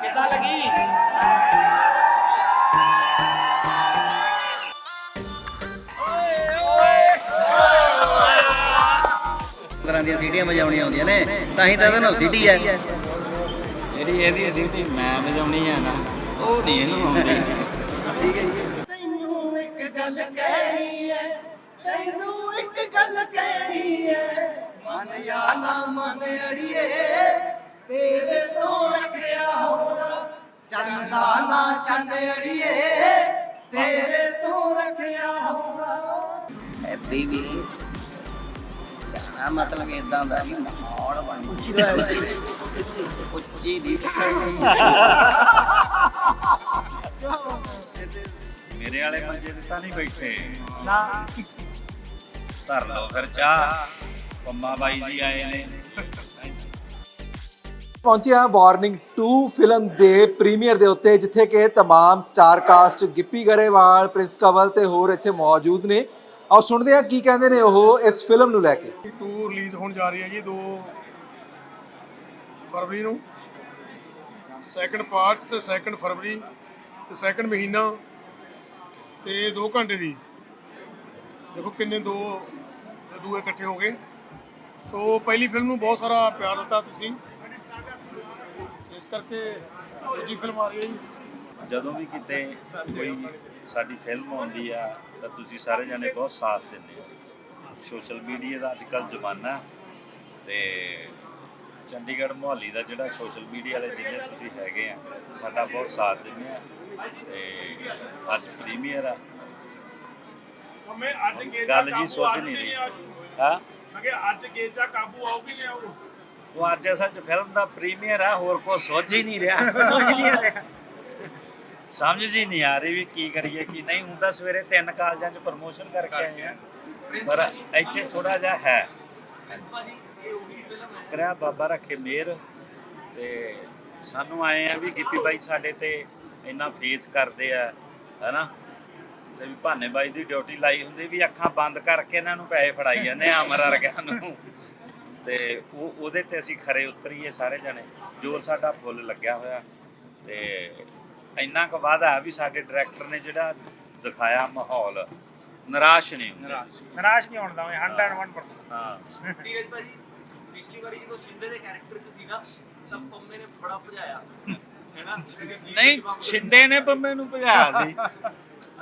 ਕਿੱਦਾਂ ਲੱਗੀ ਤਰ੍ਹਾਂ ਦੀਆਂ ਸੀਟੀਆਂ ਵਜਾਉਣੀਆਂ ਆਉਂਦੀਆਂ ਨੇ ਤਾਂ ਹੀ ਤਾਂ ਇਹਦਾ ਨਾਮ ਸੀਟੀ ਹੈ। ਜਿਹੜੀ ਇਹਦੀ ਸੀਟੀ ਮੈਂ ਵਜਾਉਣੀ ਆ ਨਾ ਉਹ ਨਹੀਂ ਇਹਨੂੰ ਆਉਂਦੀ। ਠੀਕ ਹੈ ਤੈਨੂੰ ਇੱਕ ਗੱਲ ਕਹਿਣੀ ਐ ਤੈਨੂੰ ਇੱਕ ਗੱਲ ਕਹਿਣੀ ਐ ਮਨ ਜਾਂ ਨਾ ਮਨ ਅੜੀਏ ਤੇਰੇ ਤੋਂ ਰੱਖਿਆ ਹੋਣਾ। ਚੰਦਾ ਨਾ ਚੰਦ ਅੜੀਏ ਤੇਰੇ ਤੋਂ ਰੱਖਿਆ ਹੋਣਾ। ਹੈਪੀ ਵੀ ਗਾਣਾ ਮਤਲਬ ਇਦਾਂ ਦਾ ਵੀ ਮਾਹੌਲ ਬਣ ਉੱਚੀ ਉੱਚੀ। ਦੀ ਮੇਰੇ ਵਾਲੇ ਮੰਜੇ ਤੇ ਤਾਂ ਨਹੀਂ ਬੈਠੇ। ਨਾ। ਧਰ ਲਓ ਫਿਰ ਚਾਹ। ਪੰਮਾ ਬਾਈ ਜੀ ਆਏ ਨੇ। ਪਹੁੰਚੇ ਹਾਂ ਵਾਰਨਿੰਗ 2 ਫਿਲਮ ਦੇ ਪ੍ਰੀਮੀਅਰ ਦੇ ਉੱਤੇ ਜਿੱਥੇ ਕਿ तमाम star cast Gippy Grewal Prince Kanwal ਤੇ ਹੋਰ ਇੱਥੇ ਮੌਜੂਦ ਨੇ ਆਓ ਸੁਣਦੇ ਹਾਂ ਕੀ ਕਹਿੰਦੇ ਨੇ ਉਹ ਇਸ ਫਿਲਮ ਨੂੰ ਲੈ ਕੇ 2 ਰਿਲੀਜ਼ ਹੋਣ ਜਾ ਰਹੀ ਹੈ ਜੀ 2 ਫਰਵਰੀ ਨੂੰ ਸੈਕੰਡ ਪਾਰਟ ਤੇ ਸੈਕੰਡ ਫਰਵਰੀ ਤੇ ਸੈਕੰਡ ਮਹੀਨਾ ਤੇ 2 ਘੰਟੇ ਦੀ ਦੇਖੋ ਕਿੰਨੇ ਦੋ ਦੂਏ ਇਕੱਠੇ ਹੋ ਗਏ ਸੋ ਪਹਿਲੀ ਫਿਲਮ ਨੂੰ ਬਹੁਤ ਸਾਰਾ ਪਿਆਰ ਦਿੱਤਾ ਤੁਸੀਂ ਇਸ ਕਰਕੇ ਦੂਜੀ ਫਿਲਮ ਆ ਰਹੀ ਹੈ ਜੀ। ਜਦੋਂ ਵੀ ਕਿਤੇ ਕੋਈ ਸਾਡੀ ਫਿਲਮ ਆਉਂਦੀ ਆ ਤਾਂ ਤੁਸੀਂ ਸਾਰੇ ਜਣੇ ਬਹੁਤ ਸਾਥ ਦਿੰਦੇ ਹੋ। ਸੋਸ਼ਲ ਮੀਡੀਆ ਦਾ ਅੱਜ ਕੱਲ੍ਹ ਜ਼ਮਾਨਾ ਤੇ ਚੰਡੀਗੜ੍ਹ ਮੁਹੱਲੀ ਦਾ ਜਿਹੜਾ ਸੋਸ਼ਲ ਮੀਡੀਆ ਵਾਲੇ ਜਿੰਨੇ ਤੁਸੀਂ ਹੈਗੇ ਆ ਸਾਡਾ ਬਹੁਤ ਸਾਥ ਦਿੰਦੇ ਆ ਤੇ ਅੱਜ ਪ੍ਰੀਮੀਅਰ ਆ। ਮੈਂ ਅੱਜ ਗੇਜਾ ਗੱਲ ਜੀ ਆ ਨਹੀਂ ਰਹੀ। ਹਾਂ? ਮੈਂ ਕਿਹਾ ਅੱਜ ਗੇਜਾ ਕਾਬੂ ਆਉਗੀ ਨਹੀਂ ਆਉ ਉਹ ਅੱਜ ਅਸਲ 'ਚ ਫਿਲਮ ਦਾ ਪ੍ਰੀਮੀਅਰ ਆ ਹੋਰ ਕੋ ਸੋਝ ਹੀ ਨਹੀਂ ਰਿਹਾ। ਸਮਝ ਨਹੀਂ ਆ ਰਿਹਾ। ਸਮਝ ਜੀ ਨਹੀਂ ਆ ਰਹੀ ਵੀ ਕੀ ਕਰੀਏ ਕੀ ਨਹੀਂ। ਹੁੰਦਾ ਸਵੇਰੇ ਤਿੰਨ ਕਾਲਜਾਂ 'ਚ ਪ੍ਰਮੋਸ਼ਨ ਕਰਕੇ ਆਏ ਆ। ਪਰ ਇੱਥੇ ਥੋੜਾ ਜਿਹਾ ਹੈ। ਕਰਿਆ ਬਾਬਾ ਰੱਖੇ ਮਿਹਰ ਤੇ ਸਾਨੂੰ ਆਏ ਆ ਵੀ ਗਿੱਪੀ ਬਾਈ ਸਾਡੇ ਤੇ ਇੰਨਾ ਫੇਥ ਕਰਦੇ ਆ ਹੈਨਾ? ਤੇ ਵੀ ਭਾਨੇ ਬਾਈ ਦੀ ਡਿਊਟੀ ਲਾਈ ਹੁੰਦੀ ਵੀ ਅੱਖਾਂ ਬੰਦ ਕਰਕੇ ਇਹਨਾਂ ਨੂੰ ਪੈਸੇ ਫੜਾਈ ਜਾਂਦੇ ਆ ਅਮਰ ਵਰਗਿਆਂ ਨੂੰ। ਤੇ ਉਹ ਉਹਦੇ ਤੇ ਅਸੀਂ ਖਰੇ ਉਤਰੀਏ ਸਾਰੇ ਜਣੇ। ਜੋਰ ਸਾਡਾ ਫੁੱਲ ਲੱਗਿਆ ਹੋਇਆ। ਤੇ ਇੰਨਾ ਕੁ ਵਾਦਾ ਵੀ ਸਾਡੇ ਡਾਇਰੈਕਟਰ ਨੇ ਜਿਹੜਾ ਦਿਖਾਇਆ ਮਾਹੌਲ ਨਿਰਾਸ਼ ਨਹੀਂ ਹੁੰਦੇ। ਨਿਰਾਸ਼। ਨਹੀਂ ਹੋਣ ਦਵਾਂਗੇ 101% ਹਾਂ। ਧੀਰਜ ਭਾਜੀ ਪਿਛਲੀ ਵਾਰੀ ਜਦੋਂ ਸ਼ਿੰਦੇ ਦੇ ਕੈਰੈਕਟਰ 'ਚ ਸੀਗਾ ਤਾਂ ਪੰਮੇ ਨੇ ਬੜਾ ਭਜਾਇਆ। ਹੈਨਾ? ਨਹੀਂ ਛਿੰਦੇ ਨੇ ਬੰਮੇ ਨੂੰ ਭਜਾਇਆ ਸੀ।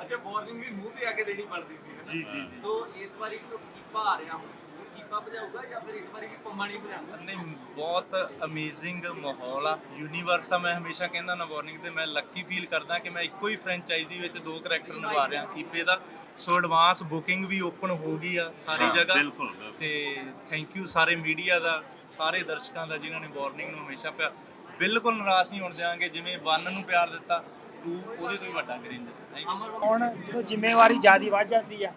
ਅੱਛਾ ਵਾਰਨਿੰਗ ਵੀ ਮੂੰਹ ਤੇ ਆ ਕੇ ਦੇਣੀ ਪੜਦੀ ਸੀ ਜੀ ਜੀ ਜੀ। ਸੋ ਇਸ ਵਾਰੀ ਜੋ ਕੀਪਾ ਆ ਰਿਹਾ ਹੁਣ। ਉਹ ਕੀਪਾ ਭਜਾਊਗਾ ਜਾਂ ਫਿਰ ਇਸ ਵਾਰੀ ਵੀ ਪੰਮਾ ਨਹੀਂ ਭਜਾਊਗਾ? ਨਹੀਂ ਬਹੁਤ ਅਮੇਜ਼ਿੰਗ ਮਾਹੌਲ ਆ। ਯੂਨੀਵਰਸ ਆ ਮੈਂ ਹਮੇਸ਼ਾ ਕਹਿੰਦਾ ਨਾ ਵਾਰਨਿੰਗ ਤੇ ਮੈਂ ਲੱਕੀ ਫੀਲ ਕਰਦਾ ਕਿ ਮੈਂ ਇੱਕੋ ਹੀ ਫਰੈਂਚਾਈਜ਼ੀ ਵਿੱਚ ਦੋ ਕਰੈਕਟਰ ਨਿਭਾ ਰਿਹਾ। ਕੀਪੇ ਦਾ ਸੋ ਐਡਵਾਂਸ ਬੁਕਿੰਗ ਵੀ ਓਪਨ ਹੋ ਗਈ ਆ ਸਾਰੀ ਜਗ੍ਹਾ। ਤੇ ਥੈਂਕ ਯੂ ਸਾਰੇ ਮੀਡੀਆ ਦਾ ਸਾਰੇ ਦਰਸ਼ਕਾਂ ਦਾ ਜਿਨ੍ਹਾਂ ਨੇ ਵਾਰਨਿੰਗ ਨੂੰ ਹਮੇਸ਼ਾ ਪਿਆ। ਬਿਲਕੁਲ ਨਿਰਾਸ਼ ਨਹੀਂ ਹੋਣ ਦਿਆਂਗੇ ਜਿਵੇਂ 1 ਨੂੰ ਪਿਆਰ ਦਿੱਤਾ 2 ਉਹਦੇ ਤੋਂ ਵੀ ਵੱਡਾ ਕਰਿੰਦੇ ਥੈਂਕ ਯੂ ਹੁਣ ਜਦੋਂ ਜ਼ਿੰਮੇਵਾਰੀ ਜ਼ਿਆਦੀ ਵੱਧ ਜਾਂਦੀ ਆ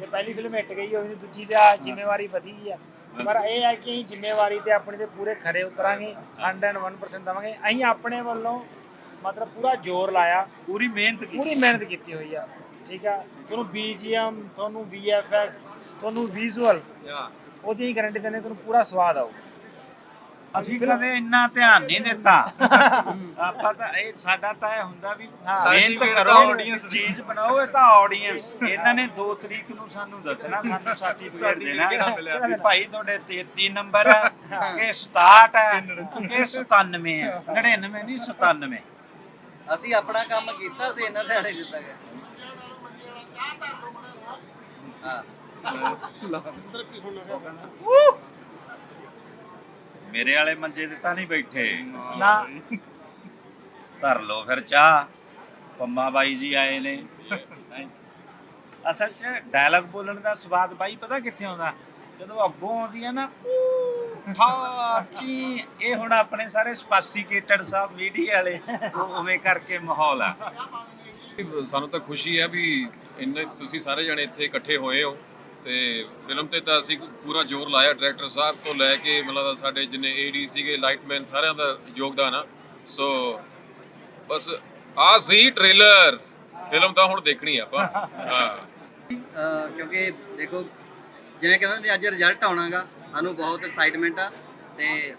ਜੇ ਪਹਿਲੀ ਫਿਲਮ ਹਿੱਟ ਗਈ ਹੋਵੇ ਤੇ ਦੂਜੀ ਦਾ ਜ਼ਿੰਮੇਵਾਰੀ ਵਧੀ ਆ। ਪਰ ਇਹ ਹੈ ਕਿ ਅਸੀਂ ਜ਼ਿੰਮੇਵਾਰੀ ਤੇ ਆਪਣੀ ਤੇ ਪੂਰੇ ਖਰੇ ਉਤਰਾਂਗੇ 101% ਦਵਾਂਗੇ। ਅਸੀਂ ਆਪਣੇ ਵੱਲੋਂ ਮਤਲਬ ਪੂਰਾ ਜ਼ੋਰ ਲਾਇਆ। ਪੂਰੀ ਮਿਹਨਤ ਕੀਤੀ। ਪੂਰੀ ਮਿਹਨਤ ਕੀਤੀ ਹੋਈ ਆ। ਠੀਕ ਆ? ਤੁਹਾਨੂੰ BGM ਤੁਹਾਨੂੰ VFX ਤੁਹਾਨੂੰ ਵਿਜ਼ੂਅਲ ਉਹਦੀ ਗਾਰੰਟੀ ਦਿੰਦੇ ਤੁਹਾਨੂੰ ਪੂਰਾ ਸਵਾਦ ਆਊ। ਅਸੀਂ ਕਦੇ ਇੰਨਾ ਧਿਆਨ ਨਹੀਂ ਦਿੱਤਾ। ਆਪਾਂ ਤਾਂ ਇਹ ਸਾਡਾ ਤਾਂ ਇਹ ਹੁੰਦਾ ਵੀ ਮਿਹਨਤ ਕਰੋ ਦੀ। ਚੀਜ਼ ਬਣਾਓ ਇਹ ਤਾਂ ਆਡੀਅנס ਇਹਨਾਂ ਨੇ 2 ਤਰੀਕ ਨੂੰ ਸਾਨੂੰ ਦੱਸਣਾ ਸਾਨੂੰ ਸਰਟੀਫਿਕੇਟ ਦੇਣਾ। ਵੀ ਭਾਈ ਤੁਹਾਡੇ 33 ਨੰਬਰ ਹੈ ਕਿ 67 ਹੈ ਕਿ 97 ਹੈ। 99 ਨਹੀਂ 97 ਅਸੀਂ ਆਪਣਾ ਕੰਮ ਕੀਤਾ ਸੀ ਇਹਨਾਂ ਧਿਆਨੇ ਦਿੱਤਾ ਗਿਆ। ਹਾਂ। ਅੰਦਰ ਕੀ ਸੁਣਨਾ ਹੈ ਮੇਰੇ ਵਾਲੇ ਮੰਜੇ ਤੇ ਤਾਂ ਨਹੀਂ ਬੈਠੇ। ਨਾ। ਧਰ ਲਓ ਫਿਰ ਚਾਹ। ਪੰਮਾ ਬਾਈ ਜੀ ਆਏ ਨੇ। ਅਸਲ 'ਚ ਡਾਇਲੌਗ ਬੋਲਣ ਦਾ ਸਵਾਦ ਬਾਈ ਪਤਾ ਕਿੱਥੇ ਆਉਂਦਾ? ਜਦੋਂ ਅੱਗੋਂ ਆਉਂਦੀ ਹੈ ਨਾ ਠਾ ਚੀ ਇਹ ਹੁਣ ਆਪਣੇ ਸਾਰੇ ਸਪੈਸਟੀਕੇਟਡ ਸਾਹਿਬ ਮੀਡੀਆ ਵਾਲੇ। ਉਹ ਉਵੇਂ ਕਰਕੇ ਮਾਹੌਲ ਆ। ਸਾਨੂੰ ਤਾਂ ਖੁਸ਼ੀ ਹੈ ਵੀ ਇੰਨੇ ਤੁਸੀਂ ਸਾਰੇ ਜਣੇ ਇੱਥੇ ਇਕੱਠੇ ਹੋਏ ਹੋ। ਤੇ ਫਿਲਮ ਤੇ ਤਾਂ ਅਸੀਂ ਪੂਰਾ ਜ਼ੋਰ ਲਾਇਆ ਡਾਇਰੈਕਟਰ ਸਾਹਿਬ ਤੋਂ ਲੈ ਕੇ ਮਤਲਬ ਸਾਡੇ ਜਿੰਨੇ ਏਡੀ ਸੀਗੇ ਲਾਈਟਮੈਨ ਸਾਰਿਆਂ ਦਾ ਯੋਗਦਾਨ ਆ। ਸੋ ਬਸ ਆ ਸੀ ਟ੍ਰੇਲਰ ਫਿਲਮ ਤਾਂ ਹੁਣ ਦੇਖਣੀ ਆ ਆਪਾਂ। ਹਾਂ। ਕਿਉਂਕਿ ਦੇਖੋ ਜਿਵੇਂ ਕਹਿੰਦੇ ਨੇ ਅੱਜ ਰਿਜ਼ਲਟ ਆਉਣਾਗਾ। ਸਾਨੂੰ ਬਹੁਤ ਐਕਸਾਈਟਮੈਂਟ ਆ ਤੇ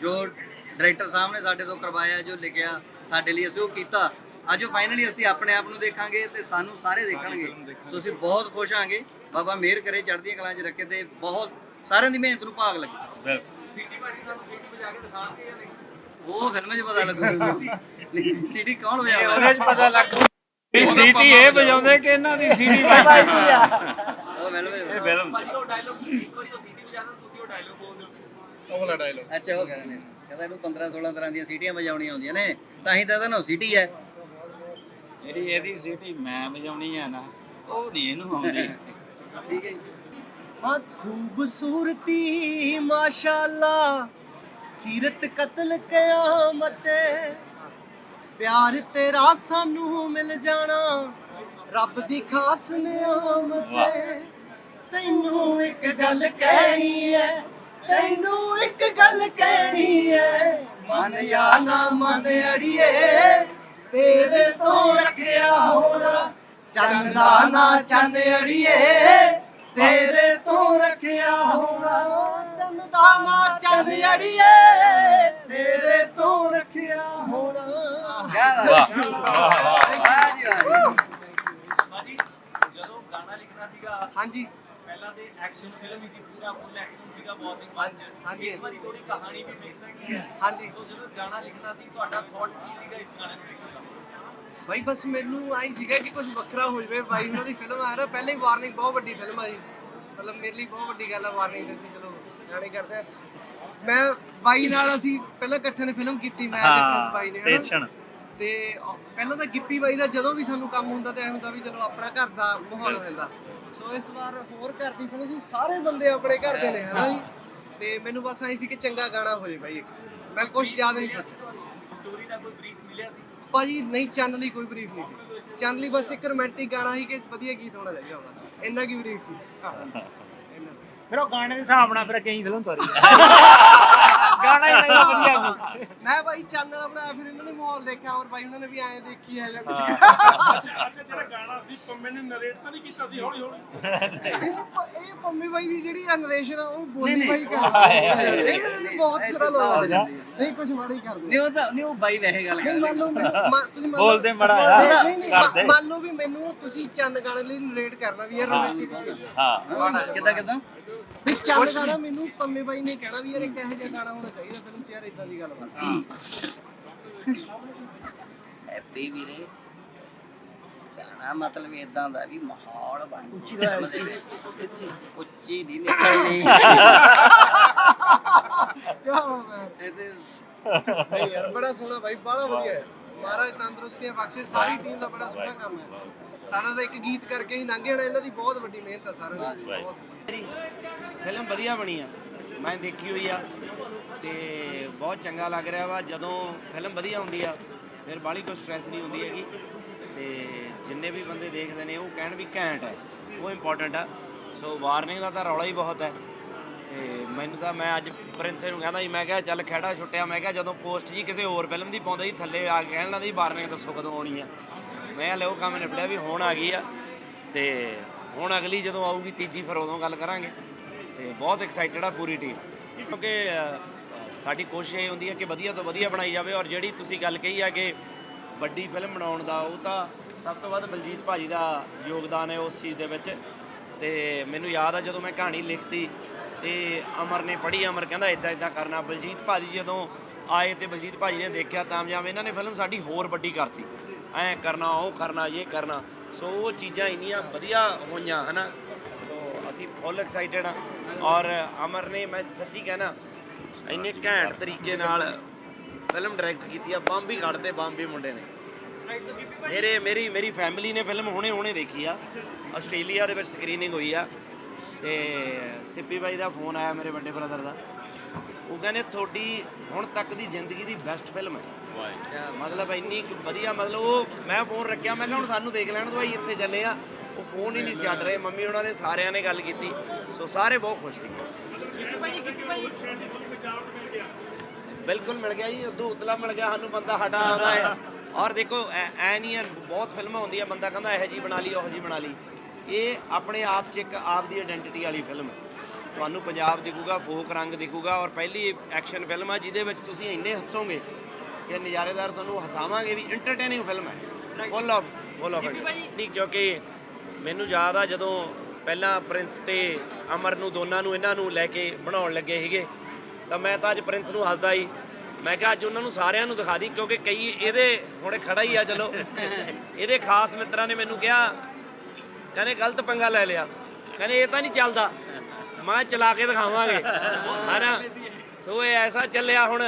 ਜੋ ਡਾਇਰੈਕਟਰ ਸਾਹਿਬ ਨੇ ਸਾਡੇ ਤੋਂ ਕਰਵਾਇਆ ਜੋ ਲਿਖਿਆ ਸਾਡੇ ਲਈ ਅਸੀਂ ਉਹ ਕੀਤਾ। ਅੱਜ ਉਹ ਫਾਈਨਲੀ ਅਸੀਂ ਆਪਣੇ ਆਪ ਨੂੰ ਦੇਖਾਂਗੇ ਤੇ ਸਾਨੂੰ ਸਾਰੇ ਦੇਖਣਗੇ। ਸੋ ਅਸੀਂ ਬਹੁਤ ਖੁਸ਼ ਹਾਂਗੇ ਬਾਬਾ ਮਿਹਰ ਕਰੇ ਚੜ੍ਹਦੀਆਂ ਕਲਾਂ 'ਚ ਰੱਖੇ ਤੇ ਬਹੁਤ ਸਾਰਿਆਂ ਦੀ ਮਿਹਨਤ ਨੂੰ ਭਾਗ ਲੱਗੇ। ਬਿਲਕੁਲ ਸੀਟੀ ਭਾਜੀ ਸਾਨੂੰ ਸੀਟੀ ਵਜਾ ਕੇ ਦਿਖਾਣਗੇ ਜਾਂ ਨਹੀਂ ਉਹ ਫਿਲਮ 'ਚ ਪਤਾ ਲੱਗੂ। ਸੀਡੀ ਕੌਣ ਉਹਦੇ ਵਜਾਉਂਦਾ 'ਚ ਪਤਾ ਲੱਗੂ। ਵੀ ਸੀਟੀ ਇਹ ਵਜਾਉਂਦੇ ਕਿ ਇਹਨਾਂ ਦੀ ਸੀਟੀ ਵੱਜਦੀ ਆ। ਉਹ ਫਿਲਮ ਇਹ 'ਚ ਫਿਲਮ 'ਚ। ਭਾਜੀ ਉਹ ਡਾਇਲੋਗ ਇੱਕ ਵਾਰੀ ਉਹ ਸੀਟੀ ਵਜਾਣਾ ਤੁਸੀਂ ਉਹ ਡਾਇਲੋਗ ਬੋਲ ਦਿਓ। ਉਹ ਵਾਲਾ ਡਾਇਲੋਗ ਅੱਛਾ ਉਹ ਕਹਿੰਦੇ ਨੇ ਕਹਿੰਦਾ ਇਹਨੂੰ 15 16 ਤਰ੍ਹਾਂ ਦੀਆਂ ਸੀਟੀਆਂ ਵਜਾਉਣੀਆਂ ਆਉਂਦੀਆਂ ਨੇ ਤਾਂ ਹੀ ਤਾਂ ਇਹਦਾ ਨਾਮ ਸੀਟੀ ਹੈ। ਜਿਹੜੀ ਇਹਦੀ ਸੀਟੀ ਮੈਂ ਵਜਾਉਣੀ ਆ ਨਾ ਉਹ ਨਹੀਂ ਇਹਨੂੰ ਆਉਂਦੀ। ਠੀਕ ਹੈ ਜੀ। ਹਾਂ ਖੂਬਸੂਰਤੀ ਮਾਸ਼ਾਅੱਲਾ ਸੀਰਤ ਕਤਲ ਕਿਆਮਤ ਪਿਆਰ ਤੇਰਾ ਸਾਨੂੰ ਮਿਲ ਜਾਣਾ ਰੱਬ ਦੀ ਖਾਸ ਨਿਆਮਤ ਤੈਨੂੰ ਇੱਕ ਗੱਲ ਕਹਿਣੀ ਹੈ ਤੈਨੂੰ ਇੱਕ ਗੱਲ ਕਹਿਣੀ ਹੈ। ਮਨ ਜਾਂ ਨਾ ਮਨ ਅੜੀਏ ਤੇਰੇ ਤੋਂ ਰੱਖਿਆ ਹੋਣਾ ਚੰਨ ਦਾ ਨਾ ਚੰਨ ਅੜੀਏ ਤੇਰੇ ਤੋਂ ਰੱਖਿਆ ਹੋਣਾ ਚੰਨ ਦਾ ਨਾ ਚੰਨ ਅੜੀਏ ਤੇਰੇ ਤੋਂ ਰੱਖਿਆ ਹੋਣਾ ਕਿਆ ਬਾਤ ਹੈ। ਵਾਹ ਜੀ ਵਾਹ ਜੀ। ਭਾਜੀ ਜਦੋਂ ਗਾਣਾ ਲਿਖਣਾ ਸੀਗਾ ਹਾਂਜੀ। ਪਹਿਲਾਂ ਤੇ ਐਕਸ਼ਨ ਫਿਲਮ ਹੀ ਸੀ ਪੂਰਾ ਫੁੱਲ ਐਕਸ਼ਨ ਸੀਗਾ ਮਾਰਨਿੰਗ ਹਾਂਜੀ, ਹਾਂਜੀ। ਇਸ ਵਾਰੀ ਥੋੜੀ ਕਹਾਣੀ ਵੀ ਮਿਕਸ ਹੈਗੀ ਹੈ। ਹਾਂਜੀ। ਜਦੋਂ ਗਾਣਾ ਲਿਖਣਾ ਸੀ ਤੁਹਾਡਾ ਥਾਟ ਕੀ ਸੀਗਾ ਇਸ ਗਾਣੇ ਨੂੰ ਲਿਖਣ ਦਾ? ਬਾਈ ਬਸ ਮੈਨੂੰ ਆਈ ਸੀਗਾ ਕਿ ਕੁਝ ਵੱਖਰਾ ਹੋ ਜਵੇ। ਬਾਈ ਉਹਨਾਂ ਦੀ ਫਿਲਮ ਆ ਨਾ ਪਹਿਲੇ ਹੀ ਵਾਰਨਿੰਗ ਬਹੁਤ ਵੱਡੀ ਫਿਲਮ ਆ ਜੀ। ਮਤਲਬ ਮੇਰੇ ਲਈ ਬਹੁਤ ਵੱਡੀ ਗੱਲ ਆ ਵਾਰਨਿੰਗ ਦੇ ਸੀ। ਚਲੋ ਗਾਣੇ ਕਰਦੇ ਆ। ਮੈਂ ਬਾਈ ਨਾਲ ਅਸੀਂ ਪਹਿਲਾਂ ਇਕੱਠੇ ਨੇ ਫਿਲਮ ਕੀਤੀ ਮੈਂ ਤੇ ਪ੍ਰਿੰਸ ਬਾਈ ਨੇ ਹਨਾ? ਤੇ ਅ- ਪਹਿਲਾਂ ਤਾਂ ਗਿੱਪੀ ਬਾਈ ਦਾ ਜਦੋਂ ਵੀ ਸਾਨੂੰ ਕੰਮ ਹੁੰਦਾ ਤੇ ਐ ਹੁੰਦਾ ਵੀ ਚਲੋ ਆਪਣਾ ਘਰ ਦਾ ਮਾਹੌਲ ਹੋ ਜਾਂਦਾ। ਸੋ ਇਸ ਵਾਰ ਹੋਰ ਘਰ ਦੀ ਫਿਲਮ ਸੀ ਸਾਰੇ ਬੰਦੇ ਆਪਣੇ ਘਰ ਦੇ ਨੇ ਹਨਾ ਜੀ? ਤੇ ਮੈਨੂੰ ਬਸ ਆਈ ਸੀ ਕਿ ਚੰਗਾ ਗਾਣਾ ਹੋ ਜੇ ਬਾਈ ਇੱਕ। ਮੈਂ ਕੁਝ ਯਾਦ ਨਹੀਂ ਸੋਚਿਆ ਸਟੋਰੀ ਦਾ ਕੋਈ ਬਰੀਫ ਮਿਲਿਆ ਸੀ ਭਾਜੀ ਨਹੀਂ ਚੰਨ ਲਈ ਕੋਈ ਬਰੀਫ ਨਹੀਂ ਸੀ। ਚੰਨ ਲਈ ਬਸ ਇੱਕ ਰੋਮਾਂਟਿਕ ਗਾਣਾ ਸੀ ਕਿ ਵਧੀਆ ਗੀਤ ਹੋਣਾ ਚਾਹੀਦਾ ਬਸ ਇੰਨਾ ਕੀ ਬਰੀਫ ਸੀ? ਇੰਨਾ। ਫਿਰ ਉਹ ਗਾਣੇ ਦੇ ਹਿਸਾਬ ਨਾਲ ਫਿਰ ਕਈ ਫਿਲਮ ਤੋਰੀ ਗਾਣਾ ਹੀ ਨਹੀਂ ਵਧੀਆ ਸੀ। ਮੈਂ ਭਾਈ ਚੰਨ ਨਾਲ ਬਣਾਇਆ ਫਿਰ ਇਹਨਾਂ ਨੇ ਮਾਹੌਲ ਦੇਖਿਆ ਔਰ ਭਾਈ ਉਹਨਾਂ ਨੇ ਵੀ ਐਂ ਦੇਖੀ ਹੈ ਜਾਂ ਕੁਝ ਜਿਹੜਾ ਗਾਣਾ ਸੀ ਪੰਮੇ ਨੇ ਨਰੇਟ ਤਾਂ ਨਹੀਂ ਕੀਤਾ ਸੀ ਹੌਲੀ ਹੌਲੀ ਇਹ ਪੰਮੀ ਬਾਈ ਦੀ ਜਿਹੜੀ ਜਨਰੇਸ਼ਨ ਆ ਉਹ ਬੋਲੀ ਬਾਈ ਕਰਦਾ ਇਹ ਮੈਨੂੰ ਬਹੁਤ ਸਿਰਾ ਲਾਉਂਦਾ ਨਹੀਂ ਕੁਝ ਮਾੜਾ ਹੀ ਕਰਦੇ। ਨਹੀਂ ਉਹ ਤਾਂ ਨਹੀਂ ਉਹ ਬਾਈ ਵੈਸੇ ਗੱਲ ਨਹੀਂ ਕਰ ਮੰਨ ਲਓ ਮੈਨੂੰ- ਤੁਸੀਂ ਮੰਨ ਲਓ- ਬੋਲਦੇ ਮਾੜਾ ਆ। ਨਹੀਂ, ਨਹੀਂ, ਨਹੀਂ, ਕਰਦੇ। ਮੰਨ ਲਓ ਵੀ ਮੈਨੂੰ ਤੁਸੀਂ ਚੰਨ ਗਾਣੇ ਲਈ ਨਰੇਟ ਕਰਨਾ ਵੀ ਯਾਰ ਰੋਮਾਂਟਿਕ ਹਾਂ। ਕਿੱਦਾਂ ਕਿੱਦਾਂ? ਵੀ ਚੰਨ ਗਾਣਾ ਮੈਨੂੰ ਪੰਮੇ ਬਾਈ ਨੇ ਕਹਿਣਾ ਵੀ ਯਾਰ ਇੱਕ ਇਹੋ ਜਿਹਾ ਗਾਣਾ ਹੋਣਾ ਚਾਹੀਦਾ ਫਿਲਮ 'ਚ ਯਾਰ ਇਦਾਂ ਦੀ ਗੱਲ ਬਸ ਹੈਪੀ ਵੀਰੇ। ਗਾਣਾ ਮਤਲਬ ਇਦਾਂ ਦਾ ਵੀ ਮਾਹੌਲ ਬਣ ਉੱਚੀ ਤੋਂ ਉੱਚੀ। ਉੱਚੀ। ਨਹੀਂ ਨਿਕਲਣੀ ਬਾਤ ਇਹਦੇ ਯਾਰ ਬੜਾ ਸੋਹਣਾ ਬਾਈ ਬੜਾ ਵਧੀਆ ਹੈ। ਮਹਾਰਾਜ ਤੰਦਰੁਸਤੀਆਂ ਬਖਸ਼ੇ ਸਾਰੀ ਟੀਮ ਦਾ ਬੜਾ ਸੋਹਣਾ ਕੰਮ ਹੈ। ਸਾਡਾ ਤਾਂ ਇੱਕ ਗੀਤ ਕਰਕੇ ਹੀ ਲੰਘ ਜਾਣਾ ਇਹਨਾਂ ਦੀ ਬਹੁਤ ਵੱਡੀ ਮਿਹਨਤ ਹੈ ਸਾਰਿਆਂ ਦੀ। ਬਹੁਤ ਫਿਲਮ ਵਧੀਆ ਬਣੀ ਆ। ਮੈਂ ਦੇਖੀ ਹੋਈ ਆ ਤੇ ਬਹੁਤ ਚੰਗਾ ਲੱਗ ਰਿਹਾ ਵਾ। ਜਦੋਂ ਫਿਲਮ ਵਧੀਆ ਹੁੰਦੀ ਆ, ਫਿਰ ਬਾਹਲੀ ਕੋਈ ਸਟ੍ਰੈਸ ਨਹੀਂ ਹੁੰਦੀ ਹੈਗੀ। ਤੇ ਜਿੰਨੇ ਵੀ ਬੰਦੇ ਦੇਖਦੇ ਨੇ, ਉਹ ਕਹਿਣ ਵੀ ਘੈਂਟ ਹੈ। ਉਹ ਇੰਪੋਰਟੈਂਟ ਆ। ਸੋ ਵਾਰਨਿੰਗ ਦਾ ਤਾਂ ਰੌਲਾ ਹੀ ਬਹੁਤ ਹੈ। ਤੇ ਮੈਨੂੰ ਤਾਂ ਮੈਂ ਅੱਜ ਪ੍ਰਿੰਸ ਨੂੰ ਕਹਿੰਦਾ ਜੀ ਮੈਂ ਕਿਹਾ, ਚੱਲ ਖਹਿੜਾ ਛੁੱਟਿਆ। ਮੈਂ ਕਿਹਾ, ਜਦੋਂ ਪੋਸਟ ਜੀ ਕਿਸੇ ਹੋਰ ਫਿਲਮ ਦੀ ਪਾਉਂਦਾ ਜੀ ਥੱਲੇ ਆ ਕੇ ਕਹਿਣ ਲੱਗਦਾ ਜੀ ਵਾਰਨਿੰਗ ਦੱਸੋ ਕਦੋਂ ਆਉਣੀ ਆ? ਮੈਂ ਕਿਹਾ ਲੈ ਉਹ ਕੰਮ ਨਿਬੜਿਆ ਵੀ ਹੁਣ ਆ ਗਈ ਆ। ਤੇ ਹੁਣ ਅਗਲੀ ਜਦੋਂ ਆਊਗੀ ਤੀਜੀ ਫਿਰ ਉਦੋਂ ਗੱਲ ਕਰਾਂਗੇ। ਤੇ ਬਹੁਤ ਐਕਸਾਈਟਡ ਆ ਪੂਰੀ ਟੀਮ ਕਿਉਂਕਿ ਸਾਡੀ ਕੋਸ਼ਿਸ਼ ਇਹ ਹੁੰਦੀ ਹੈ ਕਿ ਵਧੀਆ ਤੋਂ ਵਧੀਆ ਬਣਾਈ ਜਾਵੇ ਔਰ ਜਿਹੜੀ ਤੁਸੀਂ ਗੱਲ ਕਹੀ ਆ ਕਿ ਵੱਡੀ ਫਿਲਮ ਬਣਾਉਣ ਦਾ, ਉਹ ਤਾਂ ਸਭ ਤੋਂ ਵੱਧ ਬਲਜੀਤ ਭਾਜੀ ਦਾ ਯੋਗਦਾਨ ਹੈ ਉਸ ਚੀਜ਼ ਦੇ ਵਿੱਚ। ਤੇ ਮੈਨੂੰ ਯਾਦ ਆ ਜਦੋਂ ਮੈਂ ਕਹਾਣੀ ਲਿਖਤੀ, ਤੇ ਅਮਰ ਨੇ ਪੜ੍ਹੀ, ਅਮਰ ਕਹਿੰਦਾ ਇਦਾਂ ਇਦਾਂ ਕਰਨਾ। ਬਲਜੀਤ ਭਾਜੀ ਜਦੋਂ ਆਏ ਤੇ ਬਲਜੀਤ ਭਾਜੀ ਨੇ ਦੇਖਿਆ ਤਾਂ ਜਿਵੇਂ ਇਹਨਾਂ ਨੇ ਫਿਲਮ ਸਾਡੀ ਹੋਰ ਵੱਡੀ ਕਰਤੀ। ਐਂ ਕਰਨਾ, ਉਹ ਕਰਨਾ, ਇਹ ਕਰਨਾ। ਸੋ ਉਹ ਚੀਜ਼ਾਂ ਇੰਨੀਆਂ ਵਧੀਆ ਹੋਈਆਂ, ਹਨਾ? ਸੋ ਅਸੀਂ ਫੁੱਲ ਐਕਸਾਈਟਡ ਆ ਔਰ ਅਮਰ ਨੇ, ਮੈਂ ਸੱਚੀ ਕਹਿਣਾ, ਇੰਨੇ ਘੈਂਟ ਤਰੀਕੇ ਨਾਲ ਫਿਲਮ ਡਾਇਰੈਕਟ ਕੀਤੀ ਆ। ਬੰਬ ਵੀ ਕੱਢਦੇ ਬੰਬ ਵੀ ਮੁੰਡੇ ਨੇ। ਮੇਰੇ, ਮੇਰੀ ਮੇਰੀ ਫੈਮਿਲੀ ਨੇ ਫਿਲਮ ਹੁਣੇ ਹੁਣੇ ਦੇਖੀ ਆ। ਆਸਟ੍ਰੇਲੀਆ ਦੇ ਵਿੱਚ ਸਕਰੀਨਿੰਗ ਹੋਈ ਆ। ਤੇ ਸਿੱਪੀ ਬਾਈ ਦਾ ਫੋਨ ਆਇਆ ਮੇਰੇ ਵੱਡੇ ਬ੍ਰਦਰ ਦਾ। ਉਹ ਕਹਿੰਦੇ, ਤੁਹਾਡੀ ਹੁਣ ਤੱਕ ਦੀ ਜ਼ਿੰਦਗੀ ਦੀ ਬੈਸਟ ਫਿਲਮ ਹੈ। ਮਤਲਬ ਇੰਨੀ ਕੁ ਵਧੀਆ ਮਤਲਬ ਉਹ ਮੈਂ ਫੋਨ ਰੱਖਿਆ ਮੈਂ ਕਿਹਾ ਹੁਣ ਸਾਨੂੰ ਦੇਖ ਲੈਣ ਦੋ ਭਾਈ ਇੱਥੇ ਚੱਲੇ ਆ। ਉਹ ਫੋਨ ਹੀ ਨਹੀਂ ਛੱਡ ਰਹੇ ਮੰਮੀ ਉਹਨਾਂ ਨੇ ਸਾਰਿਆਂ ਨੇ ਗੱਲ ਕੀਤੀ। ਸੋ ਸਾਰੇ ਬਹੁਤ ਖੁਸ਼ ਸੀ ਬਿਲਕੁਲ ਮਿਲ ਗਿਆ ਜੀ ਉਦੋਂ ਉਤਲਾ ਮਿਲ ਗਿਆ ਸਾਨੂੰ ਬੰਦਾ ਸਾਡਾ ਆਉਂਦਾ ਹੈ। ਔਰ ਦੇਖੋ ਐ ਐ ਨਹੀਂ ਹੈ ਬਹੁਤ ਫਿਲਮਾਂ ਹੁੰਦੀਆਂ ਬੰਦਾ ਕਹਿੰਦਾ ਇਹੋ ਜੀ ਬਣਾ ਲਈ ਉਹੋ ਜੀ ਬਣਾ ਲਈ। ਇਹ ਆਪਣੇ ਆਪ ਚ ਇੱਕ ਆਪ ਦੀ ਆਇਡੈਂਟੀਟੀ ਵਾਲੀ ਫਿਲਮ ਹੈ ਤੁਹਾਨੂੰ ਪੰਜਾਬ ਦਿਖੂਗਾ ਫੋਕ ਰੰਗ ਦਿਖੂਗਾ ਔਰ ਪਹਿਲੀ ਐਕਸ਼ਨ ਫਿਲਮ ਆ ਜਿਹਦੇ ਵਿੱਚ ਤੁਸੀਂ ਇੰਨੇ ਹੱਸੋਗੇ ਕਿ ਨਜ਼ਾਰੇਦਾਰ ਤੁਹਾਨੂੰ ਹਸਾਵਾਂਗੇ ਵੀ ਐਂਟਰਟੇਨਿੰਗ ਫਿਲਮ ਹੈ। ਫੁੱਲ ਆਫ ਫੁੱਲ ਆਫ ਨਹੀਂ ਕਿਉਂਕਿ ਮੈਨੂੰ ਯਾਦ ਆ ਜਦੋਂ ਪਹਿਲਾਂ ਪ੍ਰਿੰਸ ਤੇ ਅਮਰ ਨੂੰ ਦੋਨਾਂ ਨੂੰ ਇਹਨਾਂ ਨੂੰ ਲੈ ਕੇ ਬਣਾਉਣ ਲੱਗੇ ਸੀਗੇ ਤਾਂ ਮੈਂ ਤਾਂ ਅੱਜ ਪ੍ਰਿੰਸ ਨੂੰ ਹੱਸਦਾ ਹੀ। ਮੈਂ ਕਿਹਾ ਅੱਜ ਉਹਨਾਂ ਨੂੰ ਸਾਰਿਆਂ ਨੂੰ ਦਿਖਾ ਦੀ ਕਿਉਂਕਿ ਕਈ ਇਹਦੇ ਹੁਣੇ ਖੜਾ ਹੀ ਆ ਚਲੋ। ਇਹਦੇ ਖਾਸ ਮਿੱਤਰਾਂ ਨੇ ਮੈਨੂੰ ਕਿਹਾ ਕਹਿੰਦੇ ਗਲਤ ਪੰਗਾ ਲੈ ਲਿਆ। ਕਹਿੰਦੇ ਇਹ ਤਾਂ ਨਹੀਂ ਚੱਲਦਾ। ਮੈਂ ਚਲਾ ਕੇ ਦਿਖਾਵਾਂਗੇ। ਹਨਾ? ਸੋ ਇਹ ਐਸਾ ਚੱਲਿਆ ਹੁਣ।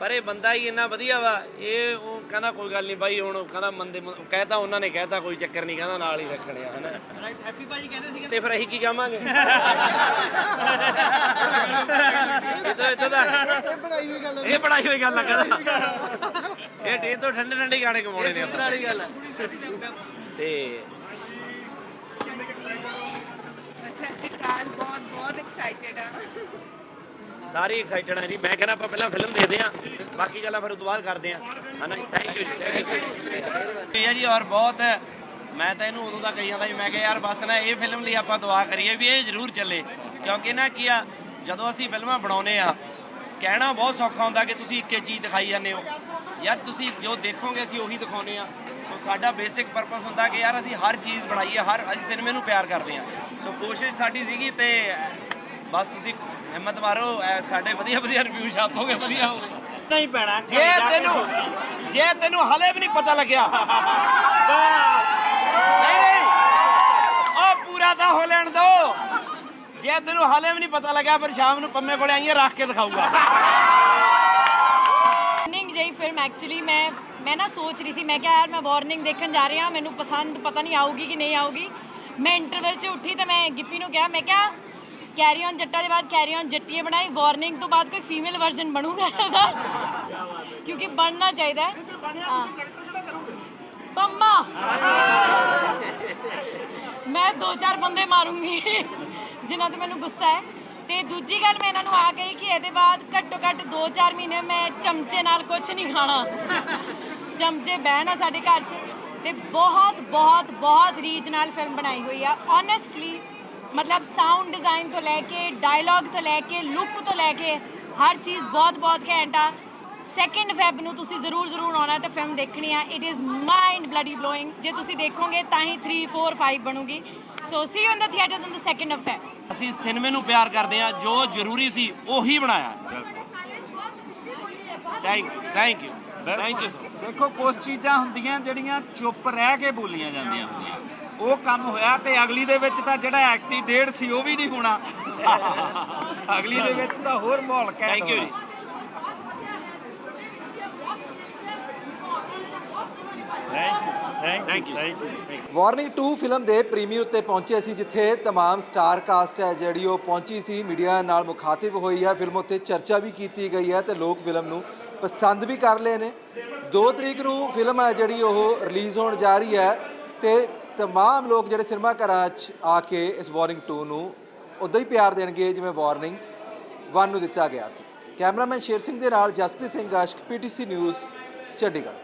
ਪਰ ਇਹ ਬੰਦਾ ਹੀ ਇੰਨਾ ਵਧੀਆ ਵਾ ਇਹ ਉਹ ਕਹਿੰਦਾ ਕੋਈ ਗੱਲ ਨਹੀਂ ਬਾਈ ਹੁਣ ਕਹਿੰਦਾ ਮੰਦੇ ਕਹਿਤਾ ਉਹਨਾਂ ਨੇ ਕਹਿਤਾ ਕੋਈ ਚੱਕਰ ਨਹੀਂ ਕਹਿੰਦਾ ਨਾਲ ਹੀ ਰੱਖਣੇ ਆ ਹਨਾ। ਰਾਈਟ ਹੈਪੀ ਭਾਜੀ ਕਹਿੰਦੇ ਸੀਗੇ? ਤੇ ਫਿਰ ਅਸੀਂ ਕੀ ਕਹਾਂਗੇ? ਇਹ ਤਾਂ ਇਹ ਤਾਂ ਇਹ ਬਣਾਈ ਹੋਈ ਗੱਲ ਆ ਕਹਿੰਦਾ। ਇਹ ਟੀ ਤੋਂ ਠੰਡੇ ਠੰਡੇ ਗਾਣੇ ਕਮਾਉਣੇ ਨੇ ਸੂਤਰ ਵਾਲੀ ਗੱਲ ਹੈ ਤੇ ਬਹੁਤ ਬਹੁਤ ਐਕਸਾਈਟਿਡ ਆ। ਸਾਰੇ ਐਕਸਾਈਟਡ ਆ ਜੀ। ਮੈਂ ਕਹਿੰਦਾ ਆਪਾਂ ਪਹਿਲਾਂ ਫਿਲਮ ਦੇਖਦੇ ਆ ਬਾਕੀ ਗੱਲਾਂ ਫਿਰ ਉਹ ਤੋਂ ਬਾਅਦ ਕਰਦੇ ਆ ਹਨਾ ਜੀ? ਥੈਂਕ ਯੂ ਜੀ ਇਹ ਜੀ। ਔਰ ਬਹੁਤ ਮੈਂ ਤਾਂ ਇਹਨੂੰ ਉਦੋਂ ਦਾ ਕਹੀ ਜਾਂਦਾ ਸੀ, ਮੈਂ ਕਿਹਾ, ਯਾਰ ਬਸ ਨਾ, ਇਹ ਫਿਲਮ ਲਈ ਆਪਾਂ ਦੁਆ ਕਰੀਏ ਵੀ ਇਹ ਜ਼ਰੂਰ ਚੱਲੇ। ਕਿਉਂਕਿ ਨਾ ਕੀ ਆ, ਜਦੋਂ ਅਸੀਂ ਫਿਲਮਾਂ ਬਣਾਉਨੇ ਆ ਕਹਿਣਾ ਬਹੁਤ ਸੌਖਾ ਹੁੰਦਾ ਕਿ ਤੁਸੀਂ ਇੱਕੇ ਚੀਜ਼ ਦਿਖਾਈ ਜਾਂਦੇ ਹੋ। ਯਾਰ ਤੁਸੀਂ ਜੋ ਦੇਖੋਗੇ, ਅਸੀਂ ਉਹੀ ਦਿਖਾਉਨੇ ਆ ਸੋ ਸਾਡਾ ਬੇਸਿਕ ਪਰਪਸ ਹੁੰਦਾ ਕਿ ਯਾਰ ਅਸੀਂ ਹਰ ਚੀਜ਼ ਬਣਾਈਏ, ਹਰ ਅਸੀਂ ਸਿਨੇਮੇ ਨੂੰ ਪਿਆਰ ਕਰਦੇ ਆ ਸੋ ਕੋਸ਼ਿਸ਼ ਸਾਡੀ ਸੀਗੀ ਤੇ ਬਸ ਤੁਸੀਂ ਹਿੰਮਤ ਮਾਰੋ ਐ ਸਾਡੇ ਵਧੀਆ ਵਧੀਆ ਰਿਵਿਊ ਛਾਪੋਗੇ ਵਧੀਆ ਹੋ ਨਹੀਂ ਪੈਣਾ ਜੇ ਤੈਨੂੰ ਜੇ ਤੈਨੂੰ ਹਲੇ ਵੀ ਨਹੀਂ ਪਤਾ ਲੱਗਿਆ। ਨਹੀਂ ਨਹੀਂ। ਉਹ ਪੂਰਾ ਤਾਂ ਹੋ ਲੈਣ ਦੋ ਜੇ ਤੈਨੂੰ ਹਲੇ ਵੀ ਨਹੀਂ ਪਤਾ ਲੱਗਿਆ ਫਿਰ ਸ਼ਾਮ ਨੂੰ ਪੰਮੇ ਕੋਲੇ ਆਈਏ ਰੱਖ ਕੇ ਦਿਖਾਊਗਾ। ਵਾਰਨਿੰਗ ਜਈ ਫਿਲਮ ਐਕਚੁਅਲੀ ਮੈਂ ਮੈਂ ਨਾ ਸੋਚ ਰਹੀ ਸੀ ਮੈਂ ਕਿਹਾ ਯਾਰ ਮੈਂ ਵਾਰਨਿੰਗ ਦੇਖਣ ਜਾ ਰਹੀ ਹਾਂ ਮੈਨੂੰ ਪਸੰਦ ਪਤਾ ਨਹੀਂ ਆਊਗੀ ਕਿ ਨਹੀਂ ਆਊਗੀ। ਮੈਂ ਇੰਟਰਵਲ 'ਚ ਉੱਠੀ ਤਾਂ ਮੈਂ ਗਿੱਪੀ ਨੂੰ ਕਿਹਾ ਮੈਂ ਕਿਹਾ ਕੈਰੀ ਔਨ ਜੱਟਾ ਦੇ ਬਾਅਦ ਕੈਰੀ ਔਨ ਜੱਟੀਏ ਬਣਾਈ ਵਾਰਨਿੰਗ ਤੋਂ ਬਾਅਦ ਕੋਈ ਫੀਮੇਲ ਵਰਜ਼ਨ ਬਣੂਗਾ ਇਹਦਾ। ਕਿਉਂਕਿ ਬਣਨਾ ਚਾਹੀਦਾ ਹੈ। ਹਾਂ। ਪੰਮਾ। ਮੈਂ ਦੋ ਚਾਰ ਬੰਦੇ ਮਾਰੂੰਗੀ ਜਿਨ੍ਹਾਂ ਤੇ ਮੈਨੂੰ ਗੁੱਸਾ ਹੈ। ਤੇ ਦੂਜੀ ਗੱਲ ਮੈਂ ਇਹਨਾਂ ਨੂੰ ਆ ਕਹੀ ਕਿ ਇਹਦੇ ਬਾਅਦ ਘੱਟੋ ਘੱਟ 2-4 ਮਹੀਨੇ ਮੈਂ ਚਮਚੇ ਨਾਲ ਕੁਝ ਨਹੀਂ ਖਾਣਾ। ਚਮਚੇ ਬਹਿਣ ਆ ਸਾਡੇ ਘਰ 'ਚ। ਤੇ ਬਹੁਤ ਬਹੁਤ ਬਹੁਤ ਰੀਝ ਨਾਲ ਫਿਲਮ ਬਣਾਈ ਹੋਈ ਆ। ਓਨੈਸਟਲੀ ਮਤਲਬ ਸਾਊਂਡ ਡਿਜ਼ਾਈਨ ਤੋਂ ਲੈ ਕੇ ਡਾਇਲੌਗ ਤੋਂ ਲੈ ਕੇ ਲੁੱਕ ਤੋਂ ਲੈ ਕੇ ਹਰ ਚੀਜ਼ ਬਹੁਤ ਬਹੁਤ ਘੈਂਟ ਆ ਸੈਕਿੰਡ ਫੈਬ ਨੂੰ ਤੁਸੀਂ ਜ਼ਰੂਰ ਜ਼ਰੂਰ ਆਉਣਾ ਤੇ ਫਿਲਮ ਦੇਖਣੀ ਆ it is mind bloody blowing ਜੇ ਤੁਸੀਂ ਦੇਖੋਗੇ ਤਾਂ ਹੀ 3 4 5 ਬਣੂਗੀ so see you in the theatres on the second of Feb ਅਸੀਂ ਸਿਨੇਮੇ ਨੂੰ ਪਿਆਰ ਕਰਦੇ ਆ ਜੋ ਜ਼ਰੂਰੀ ਸੀ ਉਹੀ ਬਣਾਇਆ। Thank thank you thank you sir ਦੇਖੋ ਕੁਝ ਚੀਜ਼ਾਂ ਹੁੰਦੀਆਂ ਜਿਹੜੀਆਂ ਚੁੱਪ ਰਹਿ ਕੇ ਬੋਲੀਆਂ ਜਾਂਦੀਆਂ ਹੁੰਦੀਆਂ। ਉਹ ਕੰਮ ਹੋਇਆ ਤੇ ਅਗਲੀ ਦੇ ਵਿੱਚ ਤਾਂ ਜਿਹੜਾ ਐਕਟੀ ਡੇਢ ਸੀ ਉਹ ਵੀ ਨਹੀਂ ਹੋਣਾ। ਅਗਲੀ ਦੇ ਵਿੱਚ ਤਾਂ ਹੋਰ ਮਾਹੌਲ ਕਹਿ ਥੈਂਕ ਯੂ ਜੀ। Thank you thank you warning 2 film ਦੇ ਪ੍ਰੀਮੀਅਰ ਉੱਤੇ ਪਹੁੰਚੇ ਸੀ ਜਿੱਥੇ ਤਮਾਮ ਸਟਾਰ ਕਾਸਟ ਹੈ ਜਿਹੜੀ ਉਹ ਪਹੁੰਚੀ ਸੀ। ਮੀਡੀਆ ਨਾਲ ਮੁਖਾਤਿਬ ਹੋਈ ਹੈ। ਫਿਲਮ ਉੱਤੇ ਚਰਚਾ ਵੀ ਕੀਤੀ ਗਈ ਹੈ ਤੇ ਲੋਕ ਫਿਲਮ ਨੂੰ ਪਸੰਦ ਵੀ ਕਰ ਲਏ ਨੇ। 2 ਤਰੀਕ ਨੂੰ ਫਿਲਮ ਹੈ ਜਿਹੜੀ ਉਹ ਰਿਲੀਜ਼ ਹੋਣ ਜਾ ਰਹੀ ਹੈ ਤੇ ਤਮਾਮ ਲੋਕ ਜਿਹੜੇ ਸਿਨੇਮਾ ਘਰਾਂ 'ਚ ਆ ਕੇ ਇਸ ਵਾਰਨਿੰਗ 2 ਨੂੰ ਉਦਾਂ ਹੀ ਪਿਆਰ ਦੇਣਗੇ ਜਿਵੇਂ ਵਾਰਨਿੰਗ 1 ਨੂੰ ਦਿੱਤਾ ਗਿਆ ਸੀ ਕੈਮਰਾਮੈਨ ਸ਼ੇਰ ਸਿੰਘ ਦੇ ਨਾਲ ਜਸਪ੍ਰੀਤ ਸਿੰਘ ਆਸ਼ਕ ਪੀਟੀਸੀ ਨਿਊਜ਼ ਚੰਡੀਗੜ੍ਹ